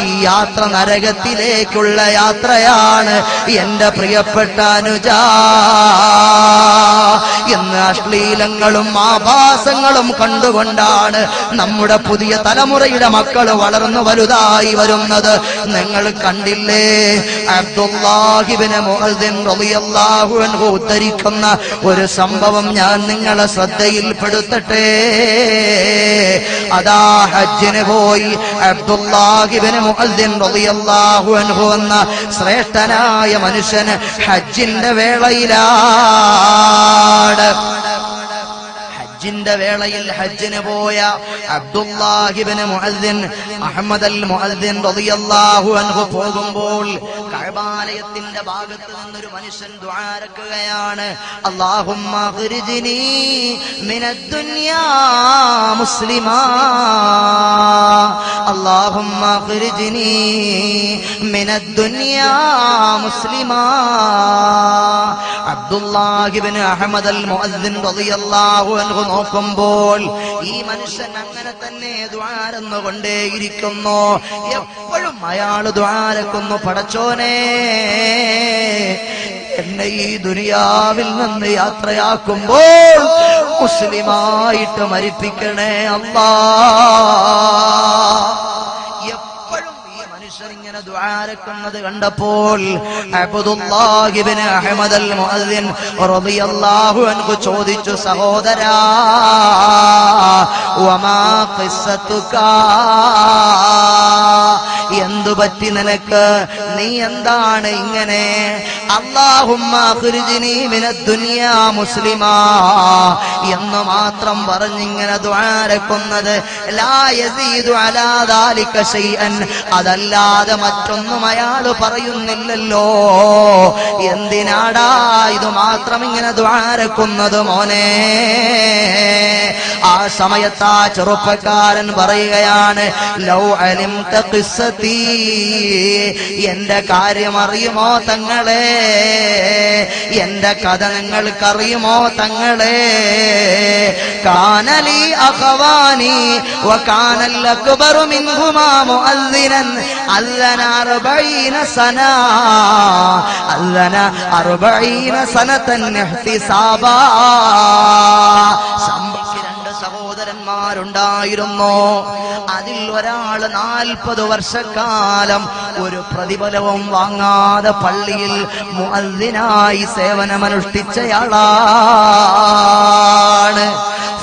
ഈ യാത്ര നരകത്തിലേക്കുള്ള യാത്രയാണ് എന്റെ പ്രിയപ്പെട്ട അനുജ. എന്ന് അശ്ലീലങ്ങളും ആഭാസങ്ങളും കണ്ടുകൊണ്ടാണ് നമ്മുടെ പുതിയ തലമുറയുടെ മക്കൾ വളർന്നു വലുതായി വരുന്നത്. നിങ്ങൾ കണ്ടില്ലേ? അബ്ദുല്ലാഹിബിന് ഉദ്ധരിക്കുന്ന ഒരു സംഭവം ഞാൻ നിങ്ങളെ ശ്രദ്ധയിൽപ്പെടുത്തട്ടെ. അതാ ഹജ്ജിന് പോയി അൻഹു എന്ന ശ്രേഷ്ഠനായ മനുഷ്യന് ഹജ്ജിന്റെ വേളയിലാണ്. ഹജ്ജിന്റെ വേളയിൽ ഹജ്ജിന് പോയ അബ്ദുല്ലാഹിബിന് മുഅദ്ദിൻ അഹമ്മദ് അൽ മുഅദ്ദിൻ റളിയല്ലാഹു അൻഹു പോകുമ്പോൾ കഅബാലയത്തിന്റെ ഭാഗത്ത് നിന്നൊരു മനുഷ്യൻ ദുആരക്കുകയാണ് അല്ലാഹുമ്മ ഖിർജിനി മിനദ് ദുനിയാ മുസ്ലിമാ. അല്ലാഹുമ്മ ഖ്രിജ്നി മിനദ് ദുനിയാ മുസ്ലിമാ അബ്ദുല്ലാഹിബിന് അഹമ്മദ് അൽ മുഅദ്ദിൻ റളിയല്ലാഹു അൻഹു നോക്കുമ്പോൾ ഈ മനുഷ്യൻ അങ്ങനെ തന്നെ ദ്വാരന്നു കൊണ്ടേയിരിക്കുന്നു എപ്പോഴും അയാൾ ദ്വാരക്കുന്നു പടച്ചോനെ എന്നെ ഈ ദുനിയാവിൽ നിന്ന് യാത്രയാക്കുമ്പോൾ മുസ്ലിമായിട്ട് മരിപ്പിക്കണേ ഈ മനുഷ്യൻ ഇങ്ങനെ ദ്വാരക്കുന്നത് കണ്ടപ്പോൾ അബ്ദുല്ലാഹിബ്നു അഹ്മദ് അൽ മുഅദ്ദിൻ റളിയല്ലാഹു അൻഹു ചോദിച്ചു സഹോദരാ വമാ ഖിസ്സതുക എന്തു പറ്റി നിനക്ക് നീ എന്താണ് ഇങ്ങനെ ദുനിയാ എന്ന് മാത്രം പറഞ്ഞിങ്ങനെ ദ്വാരക്കുന്നത് അതല്ലാതെ മറ്റൊന്നും അയാൾ പറയുന്നില്ലല്ലോ. എന്തിനാടാ ഇത് മാത്രം ഇങ്ങനെ ദ്വാരക്കുന്നത് മോനെ? ആ സമയത്ത് ആ ചെറുപ്പക്കാരൻ പറയുകയാണ് ലൗ അലിം ഖിസ്സതി. എന്റെ കാര്യം അറിയുമോ തങ്ങളെ? എന്റെ കഥ നിങ്ങൾക്കറിയുമോ തങ്ങളെ? കാനലി അഖവാനി വകാനൽ അക്ബറു മിൻഹുമാ മുഅദ്ദിനൻ അല്ലന അർബഈന സന. അല്ലന അർബഈന സനതൻ ഇഹ്തിസാബാ. സംഭവിച്ച രണ്ട് സഹോദരന്മാരുണ്ടായിരുന്നു അതിൽ ഒരാൾ നാൽപ്പത് വർഷക്കാലം ഒരു പ്രതിഫലവും വാങ്ങാതെ പള്ളിയിൽ മുഅദ്ദിനായി സേവനമനുഷ്ഠിച്ചയാളാണ്.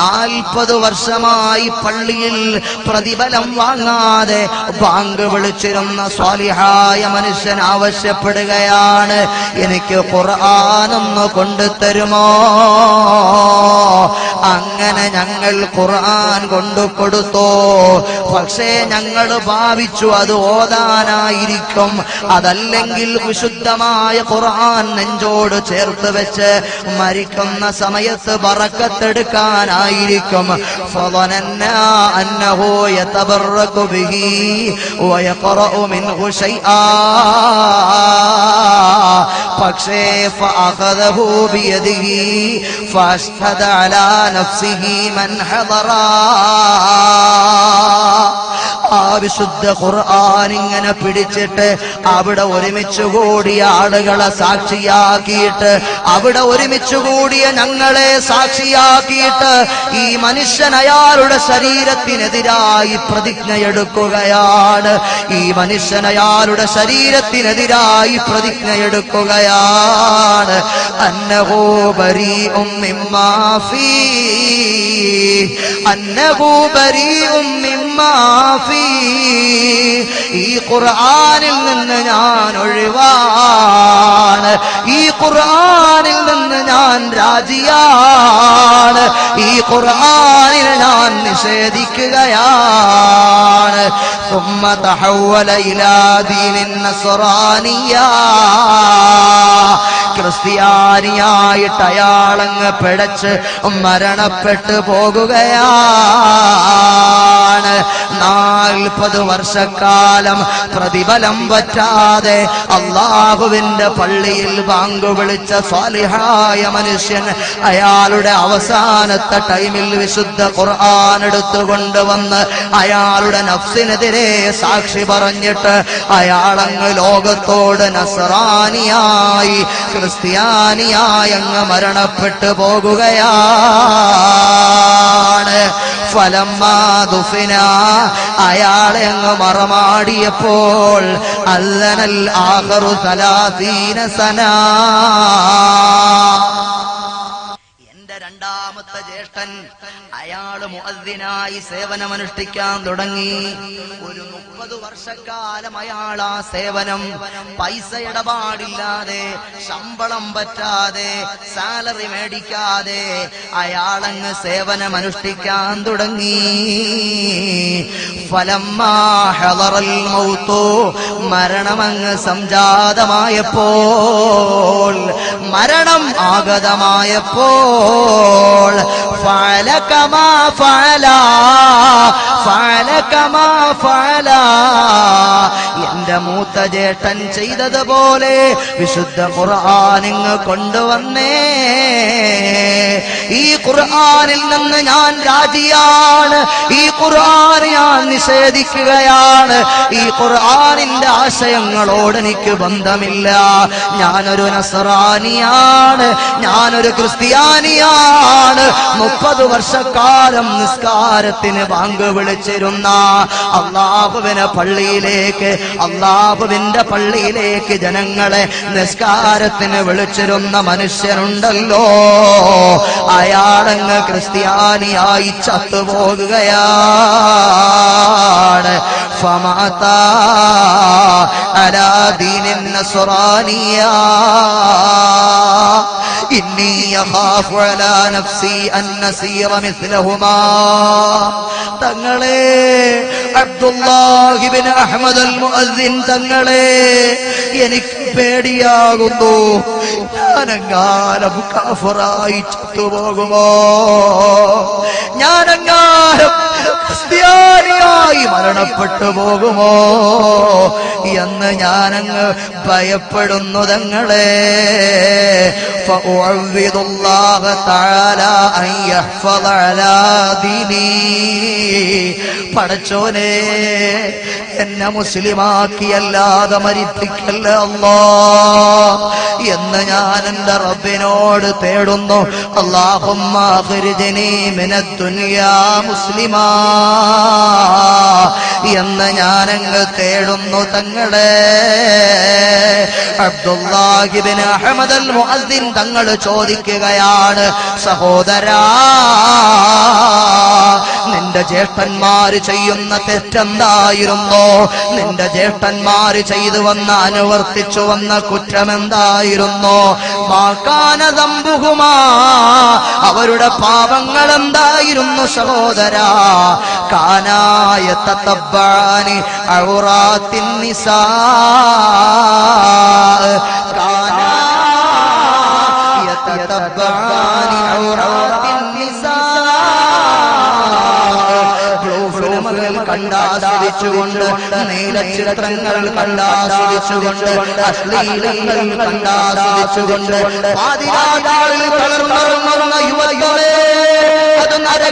നാൽപ്പത് വർഷമായി പള്ളിയിൽ പ്രതിഫലം വാങ്ങാതെ ബാങ്ക് വിളിച്ചിരുന്ന സ്വാലിഹായ മനുഷ്യൻ ആവശ്യപ്പെടുകയാണ് എനിക്ക് ഖുർആാനൊന്ന് കൊണ്ടുതരുമോ? അങ്ങനെ ഞങ്ങൾ ഖുർആൻ കൊണ്ടു കൊടുത്തു പക്ഷേ ഞങ്ങൾ ഭാവിച്ചു അത് ഓതാനായിരിക്കും. അതല്ലെങ്കിൽ വിശുദ്ധമായ ഖുർആൻ നെഞ്ചോട് ചേർത്ത് വെച്ച് മരിക്കുന്ന സമയത്ത് ബറക്കത്തെടുക്കാനായിരിക്കും فظننا أنه يتبرك به ويقرأ منه شيئا പക്ഷേ فأخذه بيده فأشهد على نفسه من حضرا ആ വിശുദ്ധ ഖുർആൻ ഇങ്ങനെ പിടിച്ചിട്ട് അവിടെ ഒരുമിച്ച് കൂടിയ ആളുകളെ സാക്ഷിയാക്കിയിട്ട് അവിടെ ഒരുമിച്ച് കൂടിയ ഞങ്ങളെ സാക്ഷിയാക്കിയിട്ട് ഈ മനുഷ്യൻ അയാളുടെ ശരീരത്തിനെതിരായി പ്രതിജ്ഞയെടുക്കുകയാണ്. ഈ മനുഷ്യൻ അയാളുടെ ശരീരത്തിനെതിരായി പ്രതിജ്ഞയെടുക്കുകയാണ്. അന്നഹോ ബരി മിമ്മാ ഫീ അന്നഹു ബരീഉം മിമ്മാ ഫീ ഈ ഖുർആനിൽ നിന്ന് ഞാൻ ഒഴിവാണ് ഈ ഖുർആനിൽ നിന്ന് ഞാൻ ഞാൻ രാജിയാണ് ഈ ഖുർആനിൽ ഞാൻ നിഷേധിക്കുകയാണ് ثم تحول إلى دين النصرانية ക്രിസ്ത്യാനിയായിട്ട് അയാളങ്ങ് പിടച്ച് മരണപ്പെട്ടു പോകുകയാണ്. നാൽപ്പത് വർഷക്കാലം പ്രതിഫലം പറ്റാതെ അള്ളാഹുവിന്റെ പള്ളിയിൽ പങ്കു വിളിച്ച സ്വാലിഹായ മനുഷ്യൻ അയാളുടെ അവസാനത്തെ ടൈമിൽ വിശുദ്ധ ഖുർആൻ എടുത്തുകൊണ്ടുവന്ന് അയാളുടെ നഫ്സിനെതിരെ സാക്ഷി പറഞ്ഞിട്ട് അയാളങ്ങ് ലോകത്തോട് നസറാനിയായി ക്രിസ്ത്യാനിയായി മരണപ്പെട്ടു പോകുകയാണ്. ഫലമാതുഫിന അയാളെ അങ്ങ് മറമാടിയപ്പോൾ അല്ലനൽ ആഹറു സലാസീന സനാ. രണ്ടാമത്തെ ജ്യേഷ്ഠൻ അയാൾ മുഅദ്ദിനായി സേവനമനുഷ്ഠിക്കാൻ തുടങ്ങി. ഒരു മുപ്പത് വർഷക്കാലം അയാൾ ആ സേവനം. പൈസ ഇടപാടില്ലാതെ ശമ്പളം പറ്റാതെ സാലറി മേടിക്കാതെ അയാളങ്ങ് സേവനമനുഷ്ഠിക്കാൻ തുടങ്ങി. ഫലമ്മാ ഹലറൽ മൗത്തു. മരണമങ്ങ് സംജാതമായപ്പോൾ മരണം ആഗതമായപ്പോൾ. ഫലകമാ ഫല ഫലകമാ ഫല. എന്റെ മൂത്ത ജേട്ടൻ ചെയ്തതുപോലെ വിശുദ്ധ ഖുർആാനിങ് കൊണ്ടുവന്നേ. ഈ ഖുർആാനിൽ നിന്ന് ഞാൻ രാജിയാണ്. ഈ ഖുർആൻ ഞാൻ നിഷേധിക്കുകയാണ്. ഈ ഖുർആാനിന്റെ ആശയങ്ങളോട് എനിക്ക് ബന്ധമില്ല. ഞാനൊരു നസറാനിയാണ് ഞാനൊരു ക്രിസ്ത്യാനിയാണ്. മുപ്പത് വർഷക്കാലം നിസ്കാരത്തിന് ബാങ്ക് വിളിച്ചിരുന്ന അള്ളാഹുവിനെ പള്ളിയിലേക്ക് അള്ളാഹുവിന്റെ പള്ളിയിലേക്ക് ജനങ്ങളെ നിസ്കാരത്തിന് വിളിച്ചിരുന്ന മനുഷ്യനുണ്ടല്ലോ അയാളങ്ങ് ക്രിസ്ത്യാനിയായി ചത്തുപോകുകയാണ് ഫമാത അലാ ദീനിൻ നസ്റാനിയ إني يخاف على نفسي أن نسير مثلهما തങ്ങളെ അബ്ദുല്ലാഹിബിൻ അഹമ്മദ് അൽ മുഅദ്ദിൻ തങ്ങളെ എനിക്ക് പേടിയാകുന്നു ഞാനെങ്ങാനും കാഫറായി ചത്തുപോകുമോ ഞാനെങ്ങാനും ക്രിസ്ത്യാനിയായി മരണപ്പെട്ടു പോകുമോ? എന്ന് ഞാനങ്ങ് ഭയപ്പെടുന്നു തങ്ങളെ. فأعوذ الله تعالى أن يحفظ على ديني പടച്ചോനെ എന്നെ മുസ്ലിമാക്കിയല്ലാതെ മരിപ്പിക്കല്ല അല്ലോ എന്ന് ഞാൻ എന്റെ റബ്ബിനോട് തേടുന്നു അള്ളാഹുമാഹുരുജനി മിനത്തുനിയാ മുസ്ലിമാ എന്ന് ഞാനങ്ങ് തേടുന്നു തങ്ങളെ. അബ്ദുല്ലാഹിബിൻ അഹമ്മദ് അൽ മുഅദ്ദിൻ തങ്ങൾ ചോദിക്കുകയാണ് സഹോദരാ നിന്റെ ജ്യേഷ്ഠന്മാര് ചെയ്യുന്ന തെറ്റെന്തായിരുന്നോ? നിന്റെ ജ്യേഷ്ഠന്മാര് ചെയ്തു വന്ന അനുവർത്തിച്ചു വന്ന കുറ്റമെന്തായിരുന്നോ? എന്തായിരുന്നോ തമ്പുകുമാ അവരുടെ പാപങ്ങൾ എന്തായിരുന്നു സഹോദരാ? കാനായ തത്തബ്ബാനി ഔറാത്തിൻ നിസാ. നിസാ. കണ്ടാസ്വദിച്ചുകൊണ്ട് നീലചിത്രങ്ങൾ കണ്ടാസ്വദിച്ചുകൊണ്ട് അശ്ലീലങ്ങൾ കണ്ടാസ്വദിച്ചുകൊണ്ട് പാതിരാതാളിൽ തളർന്നുറങ്ങുന്ന അത് അത്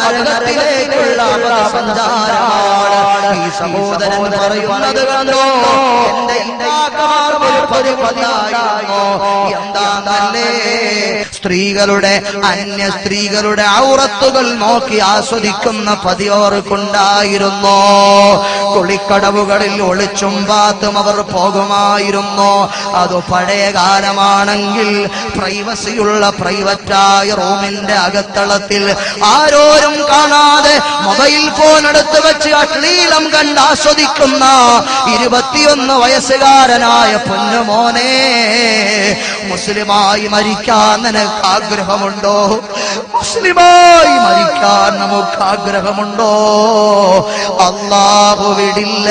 നരകത്തിലേക്കുള്ള സഞ്ചാരമാണ് ഈ സഹോദരൻ പറയുന്നത് കണ്ടോ? എന്റെ നല്ലേ സ്ത്രീകളുടെ അന്യ സ്ത്രീകളുടെ ഔറത്തുകൾ നോക്കി ആസ്വദിക്കുന്ന പതിയോർക്കുണ്ടായിരുന്നു കുളിക്കടവുകളിൽ ഒളിച്ചും പാത്തും അവർ പോകുമായിരുന്നു. അത് പഴയ കാലമാണെങ്കിൽ പ്രൈവസിയുള്ള പ്രൈവറ്റായ റൂമിന്റെ അകത്തളത്തിൽ ആരോ ആരോരും കാണാതെ മൊബൈൽ ഫോൺ എടുത്ത് വെച്ച് അശ്ലീലം കണ്ട് ആസ്വദിക്കുന്ന ഇരുപത്തിയൊന്ന് വയസ്സുകാരനായ പൊന്നുമോനെ മുസ്ലിമായി മരിക്കാൻ നിനക്ക് ആഗ്രഹമുണ്ടോ മുസ്ലിമായി മരിക്കാൻ നമുക്ക് ആഗ്രഹമുണ്ടോ അള്ളാഹു വിടില്ല.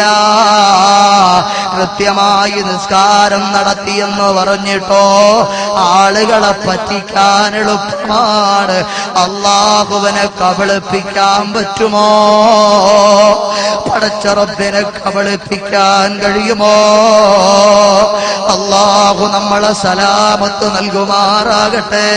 കൃത്യമായി നിസ്കാരം നടത്തിയെന്ന് പറഞ്ഞിട്ടോ? ആളുകളെ പറ്റിക്കാൻ എളുപ്പമാണ്. അള്ളാഹുവിനെ കബളിപ്പിക്കാൻ പറ്റുമോ? പടച്ചറബിനെ കബളിപ്പിക്കാൻ കഴിയുമോ? അള്ളാഹു നമ്മളെ സലാമത്ത് നൽകുമാറാകട്ടെ.